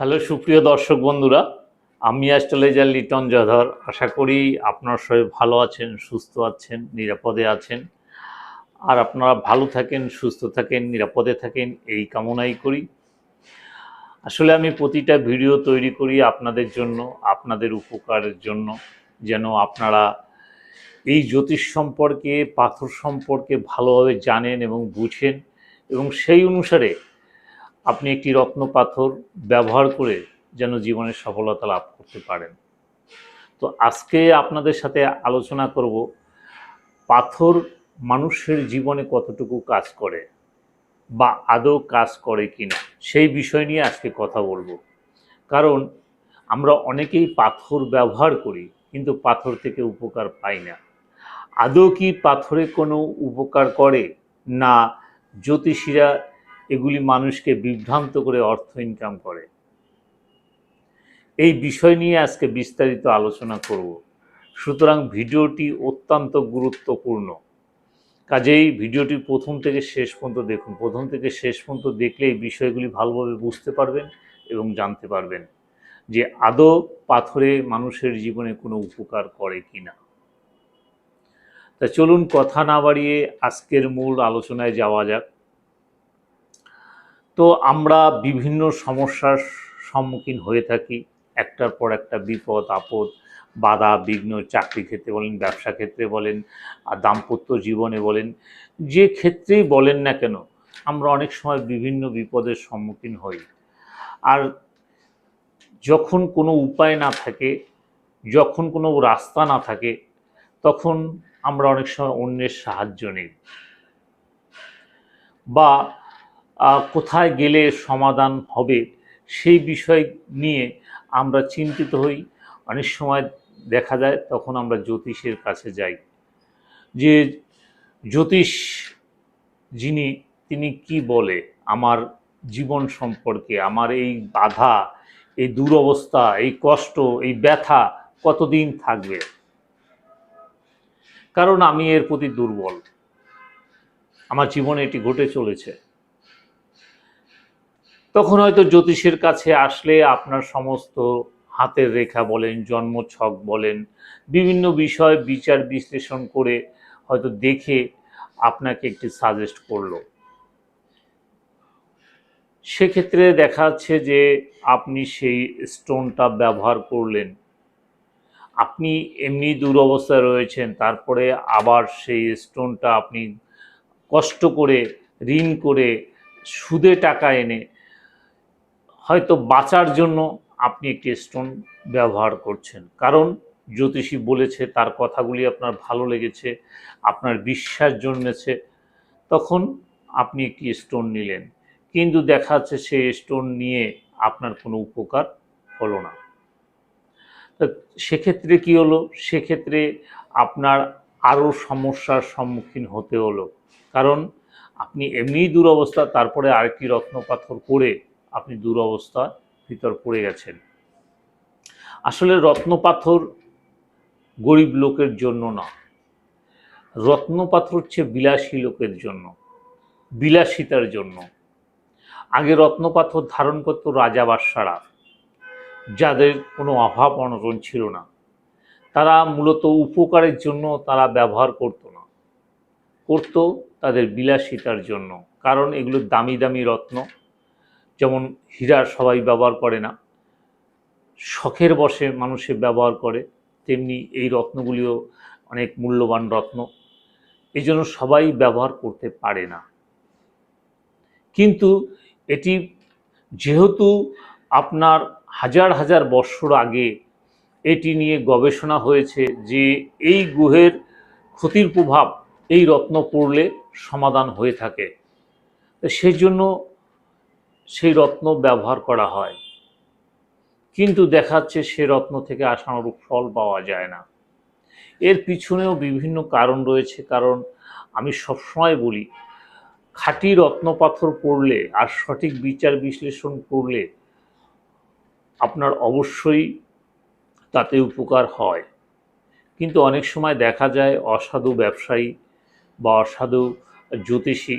Hello, সুপ্রিয় দর্শক বন্ধুরা, আমি অ্যাস্ট্রোলজার লিটন জধর। আশা করি আপনার সবাই ভালো আছেন, সুস্থ আছেন, নিরাপদে আছেন। আর আপনারা ভালো থাকেন, সুস্থ থাকেন, নিরাপদে থাকেন, এই কামনাই করি। আসলে আমি প্রতিটা ভিডিও তৈরি করি আপনাদের জন্য, আপনাদের উপকারের জন্য, যেন আপনারা এই জ্যোতিষ সম্পর্কে, পাথর সম্পর্কে ভালোভাবে জানেন এবং বুঝেন। এবং সেই অনুসারে আপনি একটি রত্ন পাথর ব্যবহার করে যেন জীবনে সফলতা লাভ করতে পারেন। তো আজকে আপনাদের সাথে আলোচনা করব, পাথর মানুষের জীবনে কতটুকু কাজ করে বা আদৌ কাজ করে কি না সেই বিষয় নিয়ে আজকে কথা বলব। কারণ আমরা অনেকেই পাথর ব্যবহার করি, কিন্তু পাথর থেকে উপকার পাই না। আদৌ কি পাথরে কোনো উপকার করে না? জ্যোতিষীরা এগুলি মানুষকে বিভ্রান্ত করে অর্থ ইনকাম করে। এই বিষয় নিয়ে আজকে বিস্তারিত আলোচনা করব। সুতরাং ভিডিওটি অত্যন্ত গুরুত্বপূর্ণ। কাজেই ভিডিওটি প্রথম থেকে শেষ পর্যন্ত দেখুন। প্রথম থেকে শেষ পর্যন্ত দেখলে এই বিষয়গুলি ভালোভাবে বুঝতে পারবেন এবং জানতে পারবেন যে আদৌ পাথরে মানুষের জীবনে কোনো উপকার করে কি না তা চলুন কথা না বাড়িয়ে আজকের মূল আলোচনায় যাওয়া যাক। তো আমরা বিভিন্ন সমস্যার সম্মুখীন হয়ে থাকি। একটার পর একটা বিপদ, আপদ, বাধা, বিঘ্ন, চাকরি ক্ষেত্রে বলেন, ব্যবসা ক্ষেত্রে বলেন আর দাম্পত্য জীবনে বলেন, যে ক্ষেত্রেই বলেন না কেন, আমরা অনেক সময় বিভিন্ন বিপদের সম্মুখীন হই। আর যখন কোনো উপায় না থাকে, যখন কোনো রাস্তা না থাকে, তখন আমরা অনেক সময় অন্যের সাহায্য নিই। বা কোথায় গেলে সমাধান হবে সেই বিষয় নিয়ে আমরা চিন্তিত হই। অনেক সময় দেখা যায় তখন আমরা জ্যোতিষের কাছে যাই যে জ্যোতিষ যিনি, তিনি কি বলে? আমার জীবন সম্পর্কে, আমার এই বাধা, এই দুরবস্থা, এই কষ্ট, এই ব্যথা কতদিন থাকবে? কারণ আমি এর প্রতি দুর্বল। আমার জীবনে এটি ঘটে চলেছে। তখন হয়তো জ্যোতিষের কাছে আসলে আপনার সমস্ত হাতের রেখা বলেন, জন্মছক বলেন, বিভিন্ন বিষয় বিচার বিশ্লেষণ করে হয়তো দেখে আপনাকে একটি সাজেস্ট করল। সেক্ষেত্রে দেখা যাচ্ছে যে আপনি সেই স্টোনটা ব্যবহার করলেন। আপনি এমনি দুরবস্থায় রয়েছেন, তারপরে আবার সেই স্টোনটা আপনি কষ্ট করে, ঋণ করে সুদে টাকা এনে হয়তো বাঁচার জন্য আপনি একটি স্টোন ব্যবহার করছেন। কারণ জ্যোতিষী বলেছে, তার কথাগুলি আপনার ভালো লেগেছে, আপনার বিশ্বাস জন্মেছে, তখন আপনি একটি স্টোন নিলেন। কিন্তু দেখা যাচ্ছে সেই স্টোন নিয়ে আপনার কোনো উপকার হলো না। সেক্ষেত্রে কি হলো? সেক্ষেত্রে আপনার আরও সমস্যার সম্মুখীন হতে হলো। কারণ আপনি এমনিই দুরবস্থা, তারপরে আরেকটি রত্নপাথর করে আপনি দুরবস্থার ভিতর পড়ে গেছেন। আসলে রত্নপাথর গরিব লোকের জন্য না। রত্নপাথর হচ্ছে বিলাসী লোকের জন্য, বিলাসিতার জন্য। আগে রত্নপাথর ধারণ করত রাজা বাদশারা, যাদের কোনো অভাব অনটন ছিল না। তারা মূলত উপকারের জন্য তারা ব্যবহার করত না। করত তাদের বিলাসিতার জন্য, কারণ এগুলো দামি দামি রত্ন। যেমন হীরা সবাই ব্যবহার করে না, শখের বসে মানুষে ব্যবহার করে, তেমনি এই রত্নগুলিও অনেক মূল্যবান রত্ন। এই জন্য সবাই ব্যবহার করতে পারে না। কিন্তু এটি যেহেতু আপনার হাজার হাজার বৎসর আগে এটি নিয়ে গবেষণা হয়েছে যে এই গুহের ক্ষতির প্রভাব এই রত্ন পড়লে সমাধান হয়ে থাকে। সেই জন্য সেই রত্ন ব্যবহার করা হয়। কিন্তু দেখাচ্ছে সে রত্ন থেকে আশানুরূপ ফল পাওয়া যায় না। এর পিছনেও বিভিন্ন কারণ রয়েছে, কারণ আমি সবসময় বলি, খাঁটি রত্নপাথর পড়লে আর সঠিক বিচার বিশ্লেষণ করলে আপনার অবশ্যই তাতে উপকার হয়। কিন্তু অনেক সময় দেখা যায়, অসাধু ব্যবসায়ী বা অসাধু জ্যোতিষী,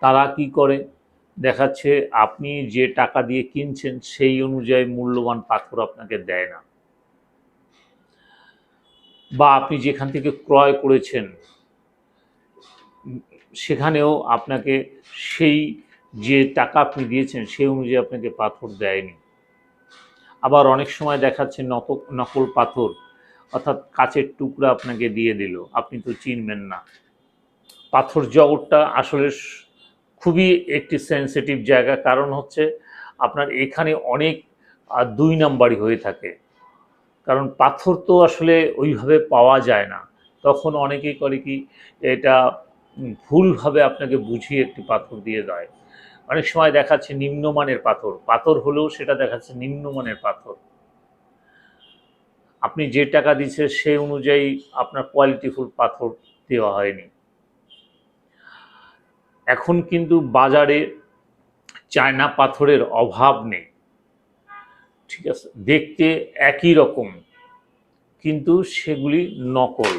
তারা কি করে? দেখাচ্ছে আপনি যে টাকা দিয়ে কিনছেন সেই অনুযায়ী মূল্যবান পাথর আপনাকে দেয় না। বা আপনি যেখান থেকে ক্রয় করেছেন, সেখানেও আপনাকে সেই যে টাকা আপনি দিয়েছেন সেই অনুযায়ী আপনাকে পাথর দেয়নি। আবার অনেক সময় দেখাচ্ছে নকল নকল পাথর, অর্থাৎ কাচের টুকরা আপনাকে দিয়ে দিল, আপনি তো চিনবেন না। পাথর জগৎটা আসলে খুবই একটি সেন্সিটিভ জায়গা। কারণ হচ্ছে আপনার এখানে অনেক দুই নাম্বারই হয়ে থাকে। কারণ পাথর তো আসলে ওইভাবে পাওয়া যায় না। তখন অনেকেই করে কি, এটা ভুলভাবে আপনাকে বুঝিয়ে একটি পাথর দিয়ে দেয়। অনেক সময় দেখাচ্ছে নিম্নমানের পাথর। পাথর হলেও সেটা দেখাচ্ছে নিম্নমানের পাথর। আপনি যে টাকা দিচ্ছে সেই অনুযায়ী আপনার কোয়ালিটিফুল পাথর দেওয়া হয়নি। এখন কিন্তু বাজারে চায়না পাথরের অভাব নেই। ঠিক আছে? দেখতে একই রকম, কিন্তু সেগুলি নকল।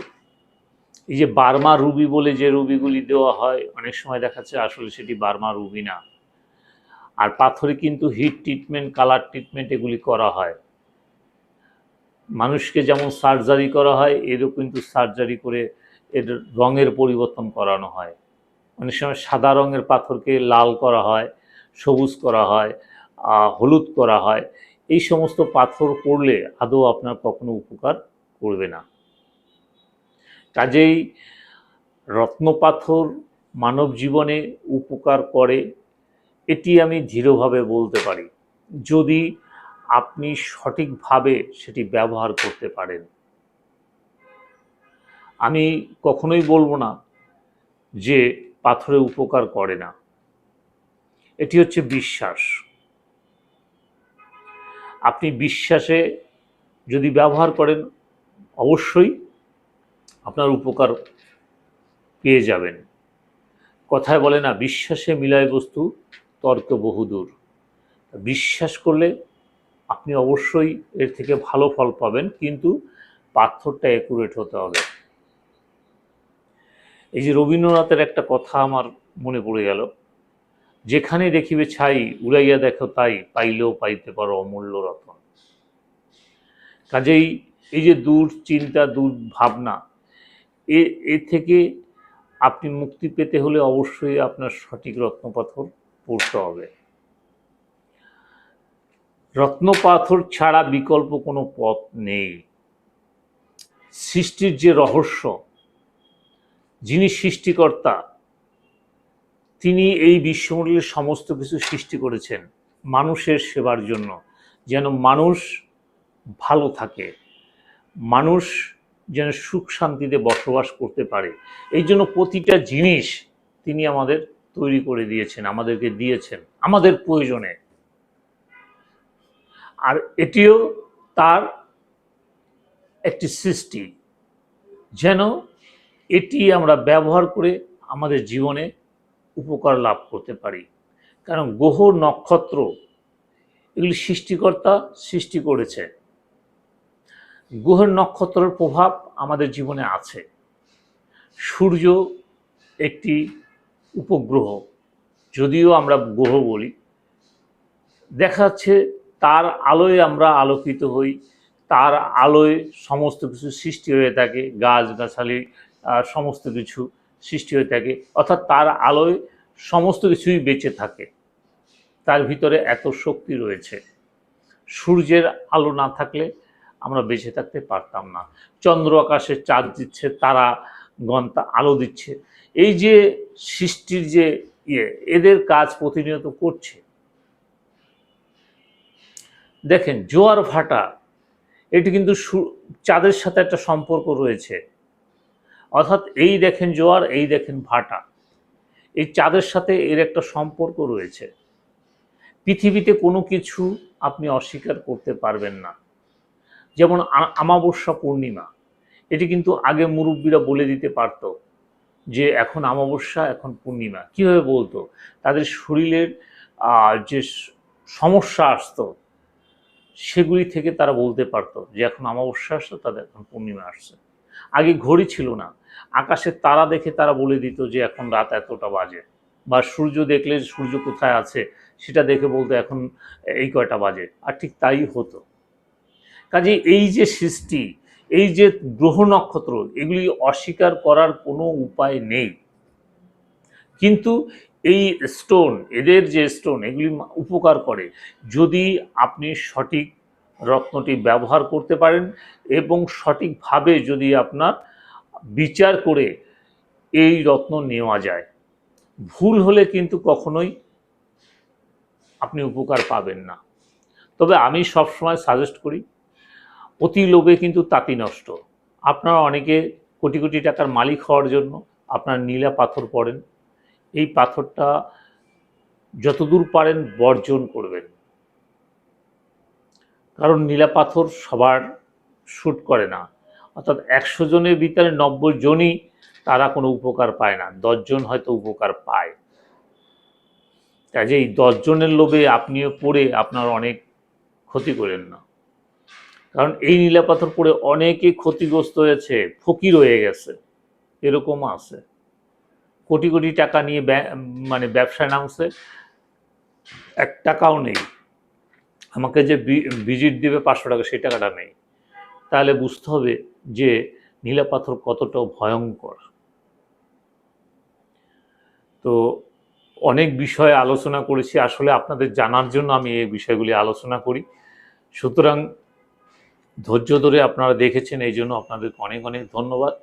এই যে বার্মা রুবি বলে যে রুবিগুলি দেওয়া হয়, অনেক সময় দেখাচ্ছে আসলে সেটি বার্মা রুবি না। আর পাথরে কিন্তু হিট ট্রিটমেন্ট কালার ট্রিটমেন্ট এগুলি করা হয়। মানুষকে যেমন সার্জারি করা হয়, এরও কিন্তু সার্জারি করে এর রঙের পরিবর্তন করানো হয়। অনেক সময় সাদা রঙের পাথরকে লাল করা হয়, সবুজ করা হয় হলুদ করা হয়। এই সমস্ত পাথর পড়লে আদৌ আপনার কখনো উপকার করবে না। কাজেই রত্নপাথর মানব জীবনে উপকার করে, এটি আমি দৃঢ়ভাবে বলতে পারি। যদি আপনি সঠিকভাবে সেটি ব্যবহার করতে পারেন। আমি কখনোই বলব না যে পাথরে উপকার করে না। এটি হচ্ছে বিশ্বাস। আপনি বিশ্বাসে যদি ব্যবহার করেন, অবশ্যই আপনার উপকার পেয়ে যাবেন। কথায় বলে না, বিশ্বাসে মিলায় বস্তু, তর্ক বহুদূর বিশ্বাস করলে আপনি অবশ্যই এর থেকে ভালো ফল পাবেন, কিন্তু পাথরটা অ্যাকুরেট হতে হবে। এই যে রবীন্দ্রনাথের একটা কথা আমার মনে পড়ে গেল, যেখানে দেখিবে ছাই, উড়াইয়া দেখো তাই, পাইলেও পাইতে পারো অমূল্য রতন। কাজেই এই যে দূর চিন্তা দূর ভাবনা এ এ থেকে আপনি মুক্তি পেতে হলে অবশ্যই আপনার সঠিক রত্নপাথর পড়তে হবে। রত্নপাথর ছাড়া বিকল্প কোনো পথ নেই। সৃষ্টির যে রহস্য যিনি সৃষ্টিকর্তা, তিনি এই বিশ্বমণ্ডলের সমস্ত কিছু সৃষ্টি করেছেন মানুষের সেবার জন্য। যেন মানুষ ভালো থাকে, মানুষ যেন সুখ শান্তিতে বসবাস করতে পারে। এই জন্য প্রতিটা জিনিস তিনি আমাদের তৈরি করে দিয়েছেন, আমাদেরকে দিয়েছেন, আমাদের প্রয়োজনে। আর এটিও তার একটি সৃষ্টি, যেন এটি আমরা ব্যবহার করে আমাদের জীবনে উপকার লাভ করতে পারি। কারণ গ্রহ নক্ষত্র এগুলি সৃষ্টিকর্তা সৃষ্টি করেছে। গ্রহের নক্ষত্রের প্রভাব আমাদের জীবনে আছে। সূর্য একটি উপগ্রহ যদিও আমরা গ্রহ বলি। দেখা যাচ্ছে তার আলোয় আমরা আলোকিত হই তার আলোয় সমস্ত কিছু সৃষ্টি হয়ে থাকে গাছ গাছালি আহ, সমস্ত কিছু সৃষ্টি হয়ে থাকে। অর্থাৎ তার আলোয় সমস্ত কিছুই বেঁচে থাকে। তার ভিতরে এত শক্তি রয়েছে। সূর্যের আলো না থাকলে আমরা বেঁচে থাকতে পারতাম না। চন্দ্র আকাশে চাঁদ দিচ্ছে, তারা গন্তা আলো দিচ্ছে। এই যে সৃষ্টির যে ইয়ে এদের কাজ প্রতিনিয়ত করছে। দেখেন, জোয়ার ভাটা, এটি কিন্তু চাঁদের সাথে একটা সম্পর্ক রয়েছে। অর্থাৎ এই দেখেন জোয়ার, এই দেখেন ভাটা। এই চাঁদের সাথে এর একটা সম্পর্ক রয়েছে। পৃথিবীতে কোনো কিছু আপনি অস্বীকার করতে পারবেন না। যেমন আমাবস্যা পূর্ণিমা। এটি কিন্তু আগে মুরব্বীরা বলে দিতে পারতো যে, এখন আমাবস্যা, এখন পূর্ণিমা। কীভাবে বলতো? তাদের শরীরের যে সমস্যা আসতো, সেগুলি থেকে তারা বলতে পারতো যে, এখন অমাবস্যা আসছে, তাদের, এখন পূর্ণিমা আসছে। আগে ঘড়ি ছিল না। আকাশের তারা দেখে তারা বলে দিত যে এখন রাত এতটা বাজে। বা সূর্য দেখলে সূর্য কোথায় আছে, সেটা দেখে বলতো এখন এই কয়টা বাজে। আর ঠিক তাই হতো। কাজে এই যে সৃষ্টি, এই যে গ্রহ নক্ষত্র, এগুলি অস্বীকার করার কোনো উপায় নেই। কিন্তু এই স্টোন এদের যে স্টোন এগুলি উপকার করে। যদি আপনি সঠিক রত্নটি ব্যবহার করতে পারেন এবং সঠিকভাবে যদি আপনার বিচার করে এই রত্ন নেওয়া যায়। ভুল হলে কিন্তু কখনোই আপনি উপকার পাবেন না। তবে আমি সবসময় সাজেস্ট করি, অতি লোভে কিন্তু তাঁতি নষ্ট। আপনারা অনেকে কোটি কোটি টাকার মালিক হওয়ার জন্য আপনার নীলা পাথর পড়েন। এই পাথরটা যতদূর পারেন বর্জন করবেন। কারণ নীলা পাথর সবার শ্যুট করে না। অর্থাৎ একশো জনের ভিতরে নব্বই জনই তারা কোনো উপকার পায় না দশজন হয়তো উপকার পায়। কাজে এই দশজনের লোভে আপনিও পড়ে আপনার অনেক ক্ষতি করেন না। কারণ এই নীলা পাথর পড়ে অনেকে ক্ষতিগ্রস্ত হয়েছে, ফকির হয়ে গেছে, এরকম আছে। কোটি কোটি টাকা নিয়ে মানে ব্যবসায় নামছে, এক টাকাও নেই। আমাকে যে ভিজিট দেবে পাঁচশো টাকা, সেই টাকাটা নেই। তাহলে বুঝতে হবে যে নীলা পাথর কতটা ভয়ঙ্কর। তো অনেক বিষয়ে আলোচনা করেছি, আসলে আপনাদের জানার জন্য আমি এই বিষয়গুলি আলোচনা করি। সুতরাং ধৈর্য ধরে আপনারা দেখেছেন, এই জন্য আপনাদেরকে অনেক অনেক ধন্যবাদ।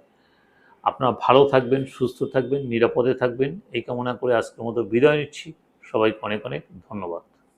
আপনারা ভালো থাকবেন, সুস্থ থাকবেন, নিরাপদে থাকবেন, এই কামনা করে আজকের মতো বিদায় নিচ্ছি। সবাইকে অনেক অনেক ধন্যবাদ।